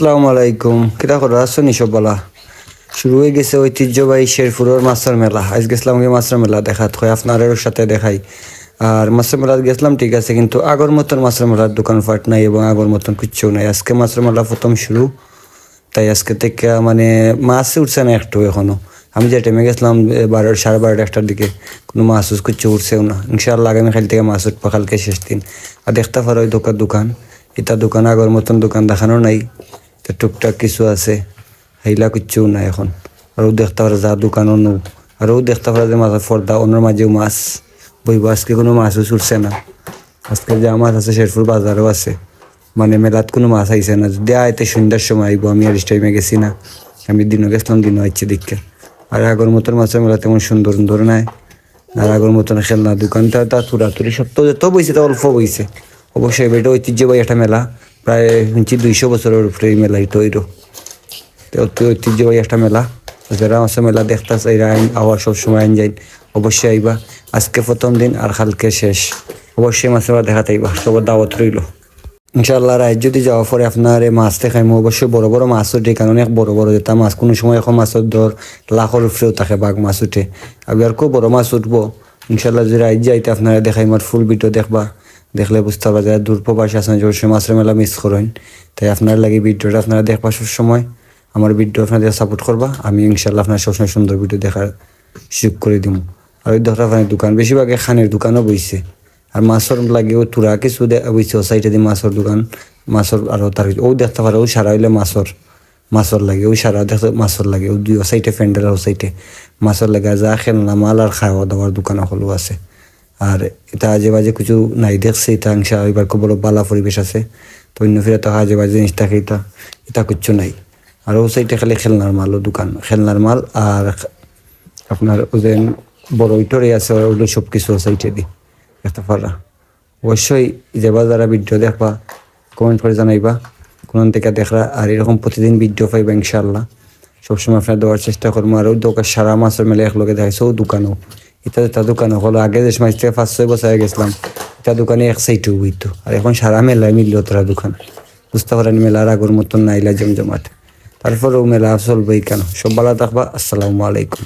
আসসালামু আলাইকুম। কিরা করো নিশব বলা শুরু হয়ে গেছে ঐতিহ্যবাহী শেরপুরের মাছের মেলা। আজ গেছিলাম গিয়ে মাছের মেলা দেখাত হয় আপনারের সাথে দেখাই। আর মাছের মেলাত গেছিলাম, ঠিক আছে, কিন্তু আগর মতন মাছের মেলার দোকানপাট নাই এবং আগর মতন কিচ্ছু নাই। আজকে মাছের মেলা প্রথম শুরু। তাই আজকে থেকে মানে মাছ উঠছে না একটু এখনও আমি যে টাইমে গেছিলাম বারো সাড়ে বারোটা একটার দিকে, কোনো মাছ উস কিচ্ছু উঠছেও না। ইনশাআল্লাহ আগামী খালি থেকে মাছ উঠবো, কালকে শেষ দিন। আর দেখতে পারো ওই দোকান দোকান। এটা দোকান আগর মতন দোকান দেখানো নাই। তো টুকটাক কিছু আছে সেইলা কিচ্ছু নাই এখন ও দেখতে পারে যা দোকানও নো ও দেখতে পারে যে মাছের পর্দা অন্যর মাঝেও মাছ বইব আজকে কোনো মাছও ছুটছে না আজকে যা মাছ আছে শেরপুর বাজারও আছে মানে মেলাত কোনো মাছ আইছে না যদি আইতে সন্ধ্যার সময় আইব আমি আর টাইমে গেছি না আমি দিনও গেছিলাম দিনও আইছে দেখে আর আগর মতন মাছের মেলা তেমন সুন্দর সুন্দর নাই আর আগর মতন খেলনা দোকানটা তা তুরাতুরি তো যত বইছে তা অল্প বইছে অবশ্যই এটা ঐতিহ্যবাহী একটা মেলা প্রায় শুনছি দুইশো বছরের উপরে এই মেলাই তৈরি। অতি ঐতিহ্যবাহী একটা মেলা। যারা মাছের মেলা দেখতে চাই আওয়ার সব সময় আইন যাই অবশ্যই আইবা। আজকে প্রথম দিন আর কালকে শেষ। অবশ্যই মাছের মেলা দেখাতে আইবা। সবার দাওয়াত রইল। ইনশাল্লাহ রাত যদি যাওয়ার পরে আপনার এই মাছ দেখাইমো অবশ্যই বড় বড় মাছ উঠে, কারণ অনেক বড় বড় যেটা মাছ, কোনো সময় এখন মাছের দর লাখের উপরেও থাকে বাঘ মাছ উঠে। আর খুব বড় মাছ উঠবো। ইনশাল্লাহ যদি রাত যাইতে আপনারা দেখাই, আমার ফুল ভিডিও দেখবা। দেখলে বুঝতে পারবা যে দূর প্রবাসী আছেন, যে অবশ্যই মাছের মেলা মিস করেন। তাই আপনার লাগে ভিডিওটা আপনারা দেখবা সব সময় আমার ভিডিও আপনাদের সাপোর্ট করবা। আমি ইনশাল্লাহ আপনার সবসময় সুন্দর ভিডিও দেখার সুযোগ করে দিব আর ওই ধরা ফানের দোকান, বেশিরভাগ খানের দোকানও বইছে। আর মাছর লাগেও তুরা কিছু বইছে, ও সাইডে দিয়ে মাছর দোকান। মাছর আর তার ও দেখতে পারে, ও সারা হইলে মাছর। মাছর লাগে ওই সারা দেখতে মাছর লাগে। ও দুই ও সাইডে ফ্যান্ডেল ও সাইডে। মাছর লাগে, যা খেলনা, মাল আর খাওয়া দাওয়ার দোকান হলো আছে। আর এটা আজে বাজে কিছু নাই, দেখছে এটা অংশ এবার খুব বড় বালা পরিবেশ আছে। তো অন্য ফিরে তো আজে বাজে জিনিস থাকে এটা? এটা কিচ্ছু নাই। আর ও সাইডে খালি খেলনার মালও দোকান। খেলনার মাল আর আপনার ওদের বড় ইটরে আছে ওগুলো সব কিছু সাইটে দি দেখতে পারা অবশ্যই যাবা যারা ভিডিও দেখবা কমেন্ট করে জানাইবা কোন থেকে দেখরা আর এরকম প্রতিদিন ভিডিও পাইবা ইনশাল্লাহ সবসময় আপনার দেওয়ার চেষ্টা করব। আর ওই দোকান সারা মাসের মেলে একলগে দেখাইছে, ও দোকানও। এটা একটা দোকানে হলো, আগে যে সময় থেকে পাঁচ ছয় বছর গেছিলাম এটা দোকানে এক সাইটে বইতো আর এখন সারা মেলায় মিলল তোরা দোকান। বুঝতে পারেন মেলার আগর মতন নাইলা জমজমাট। তারপরেও মেলা চলবেই কেন? সব ভালো থাকবা, আসসালামু আলাইকুম।